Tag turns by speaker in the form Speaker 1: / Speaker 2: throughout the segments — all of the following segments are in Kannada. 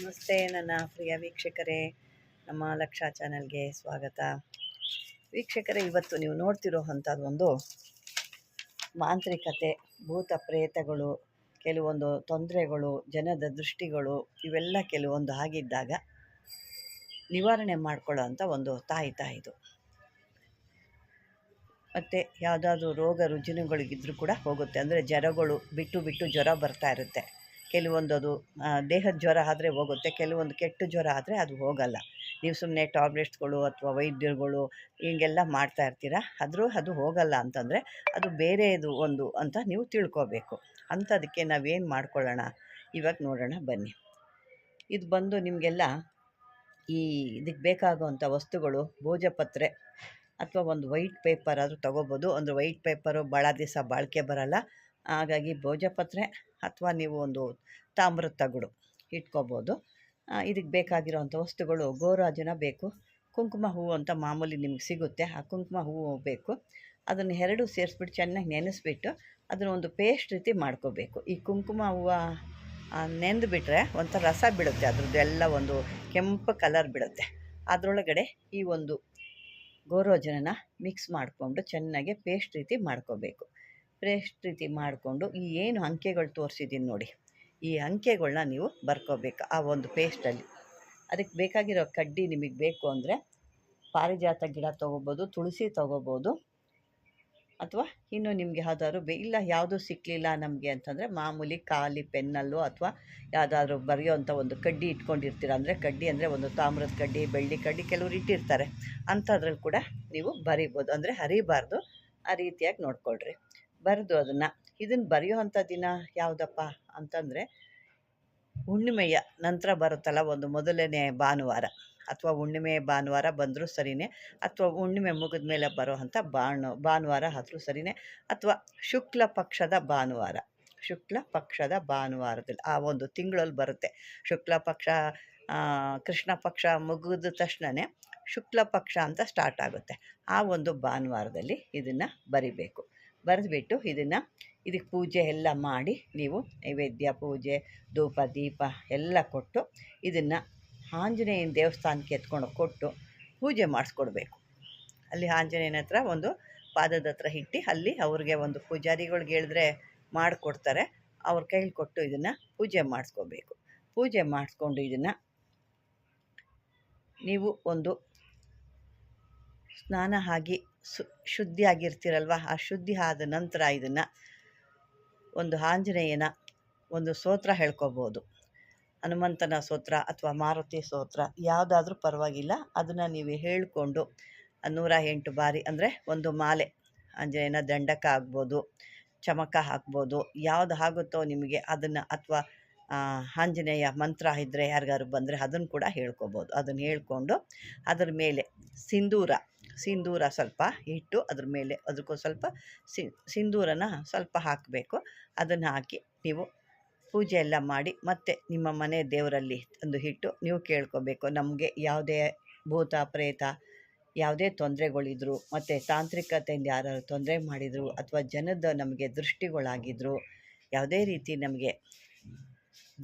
Speaker 1: ನಮಸ್ತೆ, ನನ್ನ ಪ್ರಿಯ ವೀಕ್ಷಕರೇ. ನಮ್ಮ ಲಕ್ಷ ಚಾನಲ್ಗೆ ಸ್ವಾಗತ. ವೀಕ್ಷಕರೇ, ಇವತ್ತು ನೀವು ನೋಡ್ತಿರೋ ಅಂಥದ್ದು ಒಂದು ಮಾಂತ್ರಿಕತೆ, ಭೂತ ಪ್ರೇತಗಳು, ಕೆಲವೊಂದು ತೊಂದರೆಗಳು, ಜನದ ದೃಷ್ಟಿಗಳು, ಇವೆಲ್ಲ ಕೆಲವೊಂದು ಆಗಿದ್ದಾಗ ನಿವಾರಣೆ ಮಾಡ್ಕೊಳ್ಳೋ ಒಂದು ತಾಯಿ ತಾಯಿದು ಮತ್ತು ಯಾವುದಾದ್ರೂ ರೋಗ ರುಜಿನಗಳಿಗಿದ್ರೂ ಕೂಡ ಹೋಗುತ್ತೆ. ಅಂದರೆ ಜ್ವರಗಳು ಬಿಟ್ಟು ಬಿಟ್ಟು ಜ್ವರ ಬರ್ತಾ ಇರುತ್ತೆ. ಕೆಲವೊಂದು ಅದು ದೇಹದ ಜ್ವರ ಆದರೆ ಹೋಗುತ್ತೆ, ಕೆಲವೊಂದು ಕೆಟ್ಟ ಜ್ವರ ಆದರೆ ಅದು ಹೋಗಲ್ಲ. ನೀವು ಸುಮ್ಮನೆ ಟ್ಯಾಬ್ಲೆಟ್ಸ್ಗಳು ಅಥವಾ ವೈದ್ಯರುಗಳು ಹಿಂಗೆಲ್ಲ ಮಾಡ್ತಾ ಇರ್ತೀರ? ಆದರೂ ಅದು ಹೋಗಲ್ಲ ಅಂತಂದರೆ ಅದು ಬೇರೆದು ಒಂದು ಅಂತ ನೀವು ತಿಳ್ಕೋಬೇಕು. ಅಂಥದಕ್ಕೆ ನಾವೇನು ಮಾಡ್ಕೊಳ್ಳೋಣ? ಇವಾಗ ನೋಡೋಣ, ಬನ್ನಿ. ಇದು ಬಂದು ನಿಮಗೆಲ್ಲ ಈ ಇದಕ್ಕೆ ಬೇಕಾಗುವಂಥ ವಸ್ತುಗಳು, ಭೋಜಪತ್ರೆ ಅಥವಾ ಒಂದು ವೈಟ್ ಪೇಪರ್ ಆದರೂ ತೊಗೋಬೋದು. ಅಂದರೆ ವೈಟ್ ಪೇಪರು ಭಾಳ ದಿವಸ ಬಾಳಿಕೆ ಬರಲ್ಲ. ಹಾಗಾಗಿ ಭೋಜಪತ್ರೆ ಅಥವಾ ನೀವು ಒಂದು ತಾಮ್ರದ ತಗಡು ಇಟ್ಕೋಬೋದು. ಇದಕ್ಕೆ ಬೇಕಾಗಿರೋವಂಥ ವಸ್ತುಗಳು ಗೋರಾಜನ ಬೇಕು, ಕುಂಕುಮ ಹೂವು ಅಂತ ಮಾಮೂಲಿ ನಿಮ್ಗೆ ಸಿಗುತ್ತೆ, ಆ ಕುಂಕುಮ ಹೂವು ಬೇಕು. ಅದನ್ನು ಎರಡು ಸೇರಿಸ್ಬಿಟ್ಟು ಚೆನ್ನಾಗಿ ನೆನೆಸ್ಬಿಟ್ಟು ಅದನ್ನು ಒಂದು ಪೇಸ್ಟ್ ರೀತಿ ಮಾಡ್ಕೋಬೇಕು. ಈ ಕುಂಕುಮ ಹೂವು ನೆಂದು ಬಿಟ್ಟರೆ ಒಂಥರ ರಸ ಬಿಡುತ್ತೆ, ಅದ್ರದ್ದು ಎಲ್ಲ ಒಂದು ಕೆಂಪು ಕಲರ್ ಬಿಡುತ್ತೆ. ಅದರೊಳಗಡೆ ಈ ಒಂದು ಗೋರೋಜನನ ಮಿಕ್ಸ್ ಮಾಡಿಕೊಂಡು ಚೆನ್ನಾಗಿ ಪೇಸ್ಟ್ ರೀತಿ ಮಾಡ್ಕೋಬೇಕು. ಪೇಸ್ಟ್ ರೀತಿ ಮಾಡಿಕೊಂಡು ಈ ಏನು ಅಂಕೆಗಳು ತೋರಿಸಿದ್ದೀನಿ ನೋಡಿ. ಈ ಅಂಕೆಗಳನ್ನ ನೀವು ಬರ್ಕೋಬೇಕು ಆ ಒಂದು ಪೇಸ್ಟಲ್ಲಿ. ಅದಕ್ಕೆ ಬೇಕಾಗಿರೋ ಕಡ್ಡಿ ನಿಮಗೆ ಬೇಕು ಅಂದರೆ ಪಾರಿಜಾತ ಗಿಡ ತೊಗೋಬೋದು, ತುಳಸಿ ತೊಗೋಬೋದು, ಅಥವಾ ಇನ್ನು ನಿಮಗೆ ಯಾವ್ದಾದ್ರು ಬೇ, ಇಲ್ಲ ಯಾವುದೂ ಸಿಕ್ಕಲಿಲ್ಲ ನಮಗೆ ಅಂತಂದರೆ ಮಾಮೂಲಿ ಖಾಲಿ ಪೆನ್ನಲ್ಲೋ ಅಥವಾ ಯಾವುದಾದ್ರು ಬರೆಯೋವಂಥ ಒಂದು ಕಡ್ಡಿ ಇಟ್ಕೊಂಡಿರ್ತೀರ ಅಂದರೆ ಕಡ್ಡಿ ಅಂದರೆ ಒಂದು ತಾಮ್ರದ ಕಡ್ಡಿ, ಬೆಳ್ಳಿ ಕಡ್ಡಿ ಕೆಲವರು ಇಟ್ಟಿರ್ತಾರೆ. ಅಂಥದ್ರಲ್ಲಿ ಕೂಡ ನೀವು ಬರಿಬೋದು. ಅಂದರೆ ಹರಿಬಾರ್ದು. ಆ ರೀತಿಯಾಗಿ ನೋಡ್ಕೊಳ್ರಿ. ಬರೆದು ಅದನ್ನು. ಇದನ್ನು ಬರೆಯುವಂಥ ದಿನ ಯಾವುದಪ್ಪ ಅಂತಂದರೆ, ಹುಣ್ಣಿಮೆಯ ನಂತರ ಬರುತ್ತಲ್ಲ ಒಂದು ಮೊದಲನೇ ಭಾನುವಾರ. ಅಥವಾ ಹುಣ್ಣಿಮೆ ಭಾನುವಾರ ಬಂದರೂ ಸರಿಯೇ ಅಥವಾ ಹುಣ್ಣಿಮೆ ಮುಗಿದ ಮೇಲೆ ಬರುವಂಥ ಬಾಣು ಭಾನುವಾರ ಆದರೂ ಸರಿನೇ, ಅಥವಾ ಶುಕ್ಲ ಪಕ್ಷದ ಭಾನುವಾರ. ಶುಕ್ಲ ಪಕ್ಷದ ಭಾನುವಾರದಲ್ಲಿ ಆ ಒಂದು ತಿಂಗಳಲ್ಲಿ ಬರುತ್ತೆ. ಶುಕ್ಲ ಪಕ್ಷ ಕೃಷ್ಣ ಪಕ್ಷ ಮುಗಿದ ತಕ್ಷಣವೇ ಶುಕ್ಲ ಪಕ್ಷ ಅಂತ ಸ್ಟಾರ್ಟ್ ಆಗುತ್ತೆ. ಆ ಒಂದು ಭಾನುವಾರದಲ್ಲಿ ಇದನ್ನು ಬರಿಬೇಕು. ಬರೆದ್ಬಿಟ್ಟು ಇದನ್ನು ಇದಕ್ಕೆ ಪೂಜೆ ಎಲ್ಲ ಮಾಡಿ ನೀವು ನೈವೇದ್ಯ, ಪೂಜೆ, ಧೂಪ, ದೀಪ ಎಲ್ಲ ಕೊಟ್ಟು ಇದನ್ನು ಆಂಜನೇಯನ ದೇವಸ್ಥಾನಕ್ಕೆ ಎತ್ಕೊಂಡು ಕೊಟ್ಟು ಪೂಜೆ ಮಾಡಿಸ್ಕೊಡ್ಬೇಕು. ಅಲ್ಲಿ ಆಂಜನೇಯನ ಹತ್ರ ಒಂದು ಪಾದದ ಹತ್ರ ಇಟ್ಟು ಅಲ್ಲಿ ಅವ್ರಿಗೆ ಒಂದು ಪೂಜಾರಿಗಳ್ಗೆ ಹೇಳಿದ್ರೆ ಮಾಡಿಕೊಡ್ತಾರೆ. ಅವ್ರ ಕೈಲಿ ಕೊಟ್ಟು ಇದನ್ನು ಪೂಜೆ ಮಾಡಿಸ್ಕೋಬೇಕು. ಪೂಜೆ ಮಾಡಿಸ್ಕೊಂಡು ಇದನ್ನು ನೀವು ಒಂದು ಸ್ನಾನ ಆಗಿ ಸು ಶುದ್ಧಿ ಆಗಿರ್ತೀರಲ್ವ ಆ ಶುದ್ಧಿ ಆದ ನಂತರ ಇದನ್ನು ಒಂದು ಆಂಜನೇಯನ ಒಂದು ಸ್ತೋತ್ರ ಹೇಳ್ಕೋಬೋದು. ಹನುಮಂತನ ಸ್ತೋತ್ರ ಅಥವಾ ಮಾರುತಿ ಸ್ತೋತ್ರ ಯಾವುದಾದ್ರೂ ಪರವಾಗಿಲ್ಲ. ಅದನ್ನು ನೀವು ಹೇಳಿಕೊಂಡು ನೂರ ಎಂಟು ಬಾರಿ ಅಂದರೆ ಒಂದು ಮಾಲೆ. ಆಂಜನೇಯನ ದಂಡಕ ಆಗ್ಬೋದು, ಚಮಕ ಹಾಕ್ಬೋದು, ಯಾವುದು ಆಗುತ್ತೋ ನಿಮಗೆ ಅದನ್ನು ಅಥವಾ ಆಂಜನೇಯ ಮಂತ್ರ ಇದ್ದರೆ ಯಾರಿಗಾದ್ರು ಬಂದರೆ ಅದನ್ನು ಕೂಡ ಹೇಳ್ಕೊಬೋದು. ಅದನ್ನು ಹೇಳ್ಕೊಂಡು ಅದರ ಮೇಲೆ ಸಿಂಧೂರ ಸಿಂಧೂರ ಸ್ವಲ್ಪ ಇಟ್ಟು ಅದ್ರ ಮೇಲೆ ಅದಕ್ಕೂ ಸ್ವಲ್ಪ ಸಿಂಧೂರನ ಸ್ವಲ್ಪ ಹಾಕಬೇಕು. ಅದನ್ನು ಹಾಕಿ ನೀವು ಪೂಜೆ ಎಲ್ಲ ಮಾಡಿ ಮತ್ತೆ ನಿಮ್ಮ ಮನೆ ದೇವರಲ್ಲಿ ಒಂದು ಹಿಟ್ಟು ನೀವು ಕೇಳ್ಕೋಬೇಕು. ನಮಗೆ ಯಾವುದೇ ಭೂತ ಪ್ರೇತ ಯಾವುದೇ ತೊಂದರೆಗಳಿದ್ರು ಮತ್ತು ತಾಂತ್ರಿಕತೆಯಿಂದ ಯಾರು ತೊಂದರೆ ಮಾಡಿದರು ಅಥವಾ ಜನದ ನಮಗೆ ದೃಷ್ಟಿಗಳಾಗಿದ್ದರು ಯಾವುದೇ ರೀತಿ ನಮಗೆ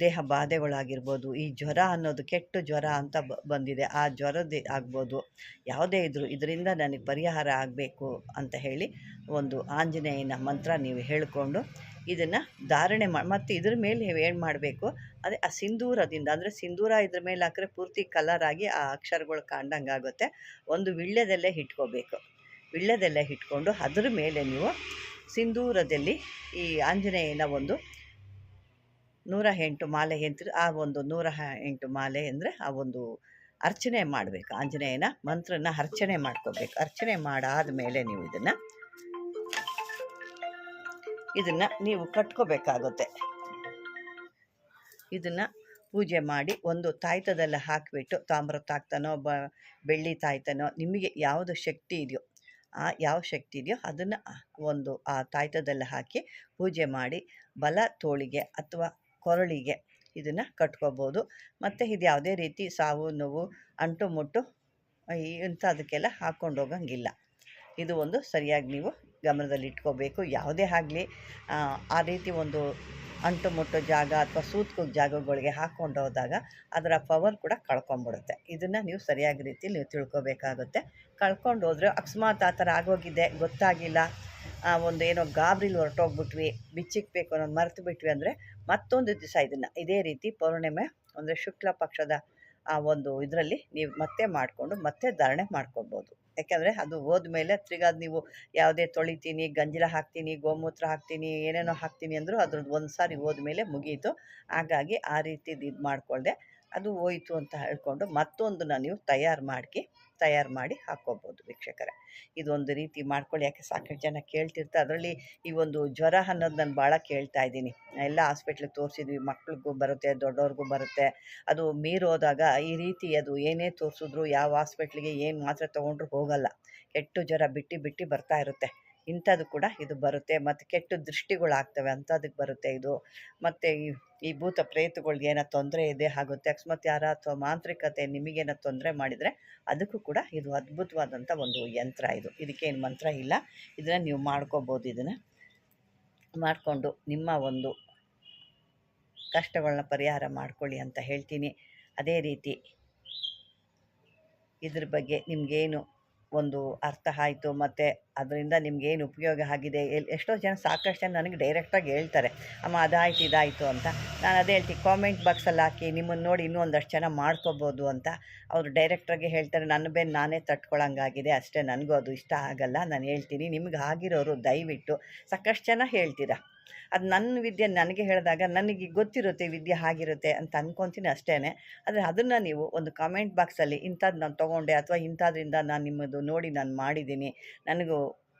Speaker 1: ದೇಹ ಬಾಧೆಗಳಾಗಿರ್ಬೋದು, ಈ ಜ್ವರ ಅನ್ನೋದು ಕೆಟ್ಟು ಜ್ವರ ಅಂತ ಬಂದಿದೆ. ಆ ಜ್ವರದ್ದು ಆಗ್ಬೋದು. ಯಾವುದೇ ಇದ್ದರೂ ಇದರಿಂದ ನನಗೆ ಪರಿಹಾರ ಆಗಬೇಕು ಅಂತ ಹೇಳಿ ಒಂದು ಆಂಜನೇಯನ ಮಂತ್ರ ನೀವು ಹೇಳಿಕೊಂಡು ಇದನ್ನು ಧಾರಣೆ ಮಾಡಿ ಮತ್ತು ಇದ್ರ ಮೇಲೆ ನೀವು ಏನು ಮಾಡಬೇಕು? ಅದೇ ಆ ಸಿಂಧೂರದಿಂದ, ಅಂದರೆ ಸಿಂಧೂರ ಇದ್ರ ಮೇಲೆ ಹಾಕಿದ್ರೆ ಪೂರ್ತಿ ಕಲರ್ ಆಗಿ ಆ ಅಕ್ಷರಗಳು ಕಾಣ್ದಂಗೆ ಆಗುತ್ತೆ ಒಂದು ವಿಳ್ಯದಲ್ಲೇ ಇಟ್ಕೋಬೇಕು. ವಿಳ್ಯದಲ್ಲೇ ಇಟ್ಕೊಂಡು ಅದ್ರ ಮೇಲೆ ನೀವು ಸಿಂಧೂರದಲ್ಲಿ ಈ ಆಂಜನೇಯನ ಒಂದು ನೂರ ಎಂಟು ಮಾಲೆ ಎಂತ ಆ ಒಂದು ನೂರ ಎಂಟು ಮಾಲೆ ಅಂದರೆ ಆ ಒಂದು ಅರ್ಚನೆ ಮಾಡಬೇಕು. ಆಂಜನೇಯನ ಮಂತ್ರನ ಅರ್ಚನೆ ಮಾಡ್ಕೋಬೇಕು. ಅರ್ಚನೆ ಮಾಡಾದ ಮೇಲೆ ನೀವು ಇದನ್ನು ಇದನ್ನು ನೀವು ಕಟ್ಕೋಬೇಕಾಗುತ್ತೆ. ಇದನ್ನು ಪೂಜೆ ಮಾಡಿ ಒಂದು ತಾಯ್ತದಲ್ಲಿ ಹಾಕಿಬಿಟ್ಟು ತಾಮ್ರ ತಾಕ್ತಾನೋ ಬ, ಬೆಳ್ಳಿ ತಾಯ್ತಾನೋ, ನಿಮಗೆ ಯಾವುದು ಶಕ್ತಿ ಇದೆಯೋ, ಆ ಯಾವ ಶಕ್ತಿ ಇದೆಯೋ ಅದನ್ನು ಒಂದು ಆ ತಾಯ್ತದಲ್ಲಿ ಹಾಕಿ ಪೂಜೆ ಮಾಡಿ ಬಲ ತೋಳಿಗೆ ಅಥವಾ ಕೊರಳಿಗೆ ಇದನ್ನು ಕಟ್ಕೋಬೋದು. ಮತ್ತು ಇದು ಯಾವುದೇ ರೀತಿ ಸಾವು, ನೋವು, ಅಂಟು ಮುಟ್ಟು ಇಂಥದಕ್ಕೆಲ್ಲ ಹಾಕ್ಕೊಂಡು ಹೋಗಂಗಿಲ್ಲ. ಇದು ಒಂದು ಸರಿಯಾಗಿ ನೀವು ಗಮನದಲ್ಲಿಟ್ಕೋಬೇಕು ಯಾವುದೇ ಆಗಲಿ, ಆ ರೀತಿ ಒಂದು ಅಂಟು ಮುಟ್ಟು ಜಾಗ ಅಥವಾ ಸೂತ್ಕೋ ಜಾಗಗಳಿಗೆ ಹಾಕ್ಕೊಂಡು ಹೋದಾಗ ಅದರ ಪವರ್ ಕೂಡ ಕಳ್ಕೊಂಬಿಡುತ್ತೆ. ಇದನ್ನು ನೀವು ಸರಿಯಾಗಿ ರೀತಿಲಿ ನೀವು ತಿಳ್ಕೊಬೇಕಾಗುತ್ತೆ. ಕಳ್ಕೊಂಡು ಹೋದರೆ ಅಕಸ್ಮಾತ್ ಆ ಥರ ಆಗೋಗಿದೆ, ಗೊತ್ತಾಗಿಲ್ಲ ಒಂದು ಏನೋ ಗಾಬ್ರಿಲಿ ಹೊರಟೋಗ್ಬಿಟ್ವಿ, ಬಿಚ್ಚಿಕ್ಬೇಕು ಅನ್ನೋದು ಮರೆತು ಬಿಟ್ವಿ ಅಂದರೆ ಮತ್ತೊಂದು ದಿವಸ ಇದನ್ನು, ಇದೇ ರೀತಿ ಪೌರ್ಣಿಮೆ ಅಂದರೆ ಶುಕ್ಲ ಪಕ್ಷದ ಆ ಒಂದು ಇದರಲ್ಲಿ ನೀವು ಮತ್ತೆ ಮಾಡಿಕೊಂಡು ಮತ್ತೆ ಧಾರಣೆ ಮಾಡ್ಕೊಬೋದು. ಯಾಕೆಂದರೆ ಅದು ಹೋದ್ಮೇಲೆ ತಿರ್ಗಾ ಅದು ನೀವು ಯಾವುದೇ ತೊಳಿತೀನಿ, ಗಂಜಲ ಹಾಕ್ತೀನಿ, ಗೋಮೂತ್ರ ಹಾಕ್ತೀನಿ, ಏನೇನೋ ಹಾಕ್ತೀನಿ ಅಂದರೂ ಅದ್ರದ್ದು ಒಂದು ಸಾರಿ ಹೋದ್ಮೇಲೆ ಮುಗಿಯಿತು ಹಾಗಾಗಿ ಆ ರೀತಿದು ಇದು ಮಾಡಿಕೊಳ್ಳದೆ ಅದು ಹೋಯ್ತು ಅಂತ ಹೇಳ್ಕೊಂಡು ಮತ್ತೊಂದನ್ನ ನೀವು ತಯಾರು ಮಾಡಿ ತಯಾರು ಮಾಡಿ ಹಾಕೋಬೋದು ವೀಕ್ಷಕರ. ಇದೊಂದು ರೀತಿ ಮಾಡ್ಕೊಳ್ಳಿ. ಯಾಕೆ ಸಾಕಷ್ಟು ಜನ ಕೇಳ್ತಿರ್ತಾರೆ ಅದರಲ್ಲಿ ಈ ಒಂದು ಜ್ವರ ಅನ್ನೋದು ನಾನು ಭಾಳ ಕೇಳ್ತಾ ಇದ್ದೀನಿ. ಎಲ್ಲ ಹಾಸ್ಪಿಟ್ಲಿಗೆ ತೋರಿಸಿದ್ವಿ. ಮಕ್ಳಿಗೂ ಬರುತ್ತೆ ದೊಡ್ಡವ್ರಿಗೂ ಬರುತ್ತೆ. ಅದು ಮೀರೋದಾಗ ಈ ರೀತಿ ಅದು ಏನೇ ತೋರಿಸಿದ್ರು ಯಾವ ಹಾಸ್ಪಿಟ್ಲಿಗೆ ಏನು ಮಾತ್ರೆ ತೊಗೊಂಡ್ರು ಹೋಗಲ್ಲ. ಕೆಟ್ಟು ಜ್ವರ ಬಿಟ್ಟು ಬಿಟ್ಟು ಬರ್ತಾ ಇರುತ್ತೆ. ಇಂಥದ್ದು ಕೂಡ ಇದು ಬರುತ್ತೆ. ಮತ್ತು ಕೆಟ್ಟ ದೃಷ್ಟಿಗಳಾಗ್ತವೆ ಅಂಥದಕ್ಕೆ ಬರುತ್ತೆ ಇದು. ಮತ್ತು ಈ ಈ ಭೂತ ಪ್ರೇತಗಳಿಗೆ ಏನೋ ತೊಂದರೆ ಇದೆ ಆಗುತ್ತೆ, ಅಕಸ್ಮಾತ್ ಯಾರ ಅಥವಾ ಮಾಂತ್ರಿಕತೆ ನಿಮಗೇನೋ ತೊಂದರೆ ಮಾಡಿದರೆ ಅದಕ್ಕೂ ಕೂಡ ಇದು ಅದ್ಭುತವಾದಂಥ ಒಂದು ಯಂತ್ರ ಇದು. ಇದಕ್ಕೇನು ಮಂತ್ರ ಇಲ್ಲ. ಇದನ್ನು ನೀವು ಮಾಡ್ಕೋಬೋದು ಇದನ್ನು. ಮಾಡಿಕೊಂಡು ನಿಮ್ಮ ಒಂದು ಕಷ್ಟಗಳನ್ನ ಪರಿಹಾರ ಮಾಡ್ಕೊಳ್ಳಿ ಅಂತ ಹೇಳ್ತೀನಿ. ಅದೇ ರೀತಿ ಇದ್ರ ಬಗ್ಗೆ ನಿಮಗೇನು ಒಂದು ಅರ್ಥ ಆಯಿತು ಮತ್ತು ಅದರಿಂದ ನಿಮ್ಗೇನು ಉಪಯೋಗ ಆಗಿದೆ? ಎಲ್ಲಿ ಎಷ್ಟೋ ಜನ ಸಾಕಷ್ಟು ಜನ ನನಗೆ ಡೈರೆಕ್ಟಾಗಿ ಹೇಳ್ತಾರೆ, ಅಮ್ಮ ಅದಾಯ್ತು, ಇದಾಯಿತು ಅಂತ. ನಾನು ಅದೇ ಹೇಳ್ತೀನಿ ಕಾಮೆಂಟ್ ಬಾಕ್ಸಲ್ಲಿ ಹಾಕಿ ನಿಮ್ಮನ್ನು ನೋಡಿ ಇನ್ನೂ ಒಂದಷ್ಟು ಜನ ಮಾಡ್ಕೋಬೋದು ಅಂತ. ಅವರು ಡೈರೆಕ್ಟಾಗಿ ಹೇಳ್ತಾರೆ, ನನ್ನ ಬೇನ್ ನಾನೇ ತಟ್ಕೊಳಂಗಾಗಿದೆ, ಅಷ್ಟೇ, ನನಗೂ ಅದು ಇಷ್ಟ ಆಗಲ್ಲ. ನಾನು ಹೇಳ್ತೀನಿ, ನಿಮ್ಗೆ ಆಗಿರೋರು ದಯವಿಟ್ಟು ಸಾಕಷ್ಟು ಜನ ಹೇಳ್ತೀರಾ? ಅದು ನನ್ನ ವಿದ್ಯೆ ನನಗೆ ಹೇಳಿದಾಗ ನನಗೆ ಗೊತ್ತಿರುತ್ತೆ ವಿದ್ಯೆ ಹಾಗಿರುತ್ತೆ ಅಂತ ಅಂದ್ಕೊತೀನಿ ಅಷ್ಟೇ ಆದರೆ ಅದನ್ನು ನೀವು ಒಂದು ಕಾಮೆಂಟ್ ಬಾಕ್ಸಲ್ಲಿ ಇಂಥದ್ದು ನಾನು ತೊಗೊಂಡೆ ಅಥವಾ ಇಂಥದ್ರಿಂದ ನಾನು ನಿಮ್ಮದು ನೋಡಿ ನಾನು ಮಾಡಿದ್ದೀನಿ, ನನಗೂ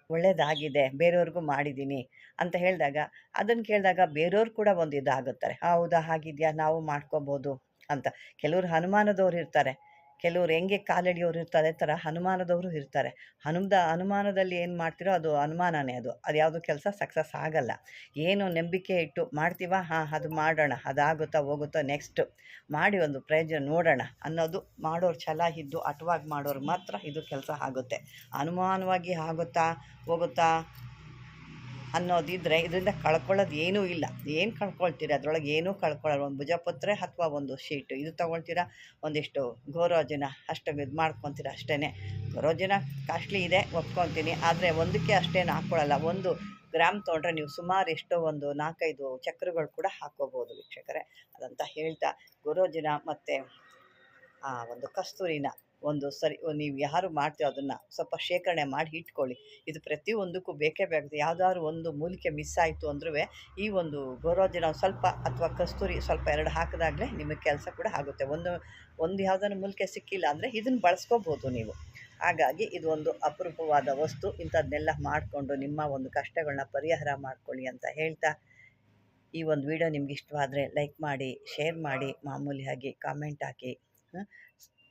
Speaker 1: ಒಳ್ಳೆಯದಾಗಿದೆ ಬೇರೆಯವ್ರಿಗೂ ಮಾಡಿದ್ದೀನಿ ಅಂತ ಹೇಳಿದಾಗ ಅದನ್ನು ಕೇಳಿದಾಗ ಬೇರೆಯವ್ರು ಕೂಡ ಒಂದು ಇದಾಗುತ್ತಾರೆ. ಹೌದಾ, ಹಾಗಿದೆಯಾ? ನಾವು ಮಾಡ್ಕೋಬೋದು ಅಂತ. ಕೆಲವರು ಅನುಮಾನದವ್ರು ಇರ್ತಾರೆ. ಕೆಲವ್ರು ಹೆಂಗೆ ಕಾಲೆಳೆಯೋರು ಇರ್ತಾರೆ, ಥರ ಹನುಮಾನದವರು ಇರ್ತಾರೆ. ಹನುಮದ ಅನುಮಾನದಲ್ಲಿ ಏನು ಮಾಡ್ತೀರೋ ಅದು ಅನುಮಾನನೇ ಅದು. ಅದು ಯಾವುದೋ ಕೆಲಸ ಸಕ್ಸಸ್ ಆಗಲ್ಲ. ಏನು ನಂಬಿಕೆ ಇಟ್ಟು ಮಾಡ್ತೀವ? ಹಾಂ, ಅದು ಮಾಡೋಣ. ಅದಾಗುತ್ತಾ ಹೋಗುತ್ತಾ ನೆಕ್ಸ್ಟ್ ಮಾಡಿ ಒಂದು ಪ್ರಯೋಜನ ನೋಡೋಣ ಅನ್ನೋದು ಮಾಡೋರು ಛಲ ಇದ್ದು, ಅಟವಾಗಿ ಮಾಡೋರು ಮಾತ್ರ ಇದು ಕೆಲಸ ಆಗುತ್ತೆ. ಅನುಮಾನವಾಗಿ ಆಗುತ್ತಾ ಹೋಗುತ್ತಾ ಅನ್ನೋದಿದ್ದರೆ ಇದರಿಂದ ಕಳ್ಕೊಳ್ಳೋದು ಏನೂ ಇಲ್ಲ. ಏನು ಕಳ್ಕೊಳ್ತೀರಿ? ಅದರೊಳಗೆ ಏನೂ ಕಳ್ಕೊಳ್ಳಲ್ಲ ಒಂದು ಭುಜಪತ್ರೆ ಅಥವಾ ಒಂದು ಶೀಟು. ಇದು ತೊಗೊಳ್ತೀರಾ ಒಂದಿಷ್ಟು ಗೋರೋಜನ ಅಷ್ಟು ಇದು ಮಾಡ್ಕೊತೀರ ಅಷ್ಟೇ ಗೋರೋಜನ ಕಾಸ್ಟ್ಲಿ ಇದೆ, ಒಪ್ಕೊತೀನಿ. ಆದರೆ ಒಂದಕ್ಕೆ ಅಷ್ಟೇನು ಹಾಕ್ಕೊಳ್ಳಲ್ಲ ಒಂದು ಗ್ರಾಮ್ ತೊಗೊಂಡ್ರೆ ನೀವು ಸುಮಾರು ಎಷ್ಟೋ ಒಂದು ನಾಲ್ಕೈದು ಚಕ್ರಗಳು ಕೂಡ ಹಾಕೋಬೋದು ವೀಕ್ಷಕರೇ. ಅದಂತ ಹೇಳ್ತಾ ಗೋರೋಜನ ಮತ್ತು ಆ ಒಂದು ಕಸ್ತೂರಿನ ಒಂದು ಸರಿ ನೀವು ಯಾರು ಮಾಡ್ತೀವೋ ಅದನ್ನು ಸ್ವಲ್ಪ ಶೇಖರಣೆ ಮಾಡಿ ಇಟ್ಕೊಳ್ಳಿ. ಇದು ಪ್ರತಿಯೊಂದಕ್ಕೂ ಬೇಕೇ ಬೇಕು. ಯಾವುದಾದ್ರು ಒಂದು ಮೂಲಿಕೆ ಮಿಸ್ ಆಯಿತು ಅಂದ್ರೂ ಈ ಒಂದು ಗೋರೋಜಿನ ಸ್ವಲ್ಪ ಅಥವಾ ಕಸ್ತೂರಿ ಸ್ವಲ್ಪ ಎರಡು ಹಾಕಿದಾಗಲೇ ನಿಮಗೆ ಕೆಲಸ ಕೂಡ ಆಗುತ್ತೆ. ಒಂದು ಒಂದು ಯಾವುದಾದ್ರು ಮೂಲಿಕೆ ಸಿಕ್ಕಿಲ್ಲ ಅಂದರೆ ಇದನ್ನು ಬಳಸ್ಕೋಬೋದು ನೀವು. ಹಾಗಾಗಿ ಇದು ಒಂದು ಅಪರೂಪವಾದ ವಸ್ತು. ಇಂಥದ್ದನ್ನೆಲ್ಲ ಮಾಡಿಕೊಂಡು ನಿಮ್ಮ ಒಂದು ಕಷ್ಟಗಳನ್ನ ಪರಿಹಾರ ಮಾಡ್ಕೊಳ್ಳಿ ಅಂತ ಹೇಳ್ತಾ ಈ ಒಂದು ವಿಡಿಯೋ ನಿಮ್ಗೆ ಇಷ್ಟವಾದರೆ ಲೈಕ್ ಮಾಡಿ, ಶೇರ್ ಮಾಡಿ, ಮಾಮೂಲಿಯಾಗಿ ಕಾಮೆಂಟ್ ಹಾಕಿ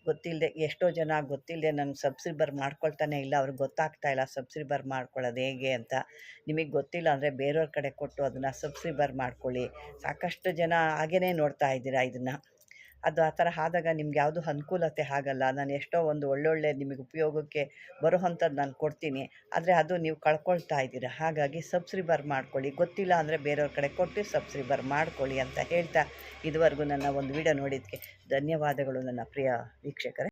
Speaker 1: ಗೊತ್ತಿಲ್ಲದೆ ಎಷ್ಟೋ ಜನ ಗೊತ್ತಿಲ್ಲದೆ ನನ್ನ ಸಬ್ಸ್ಕ್ರೈಬರ್ ಮಾಡ್ಕೊಳ್ತಾನೆ ಇಲ್ಲ, ಅವ್ರಿಗೆ ಗೊತ್ತಾಗ್ತಾ ಇಲ್ಲ ಸಬ್ಸ್ಕ್ರೈಬರ್ ಮಾಡ್ಕೊಳ್ಳೋದು ಹೇಗೆ ಅಂತ. ನಿಮಗೆ ಗೊತ್ತಿಲ್ಲ ಅಂದರೆ ಬೇರೆಯವ್ರ ಕಡೆ ಕೊಟ್ಟು ಅದನ್ನು ಸಬ್ಸ್ಕ್ರೈಬರ್ ಮಾಡ್ಕೊಳ್ಳಿ. ಸಾಕಷ್ಟು ಜನ ಹಾಗೇ ನೋಡ್ತಾ ಇದ್ದೀರಾ ಇದನ್ನು. ಅದು ಆ ಥರ ಆದಾಗ ನಿಮ್ಗೆ ಯಾವುದು ಅನುಕೂಲತೆ ಆಗಲ್ಲ. ನಾನು ಎಷ್ಟೋ ಒಂದು ಒಳ್ಳೊಳ್ಳೆ ನಿಮಗೆ ಉಪಯೋಗಕ್ಕೆ ಬರುವಂಥದ್ದು ನಾನು ಕೊಡ್ತೀನಿ. ಆದರೆ ಅದು ನೀವು ಕಳ್ಕೊಳ್ತಾ ಇದ್ದೀರಾ. ಹಾಗಾಗಿ ಸಬ್ಸ್ಕ್ರಿಬರ್ ಮಾಡ್ಕೊಳ್ಳಿ. ಗೊತ್ತಿಲ್ಲ ಅಂದರೆ ಬೇರೆಯವ್ರ ಕಡೆ ಕೊಟ್ಟು ಸಬ್ಸ್ಕ್ರಿಬರ್ ಮಾಡ್ಕೊಳ್ಳಿ ಅಂತ ಹೇಳ್ತಾ ಇದುವರೆಗೂ ನನ್ನ ಒಂದು ವಿಡಿಯೋ ನೋಡಿದ್ದಕ್ಕೆ ಧನ್ಯವಾದಗಳು ನನ್ನ ಪ್ರಿಯ ವೀಕ್ಷಕರೇ.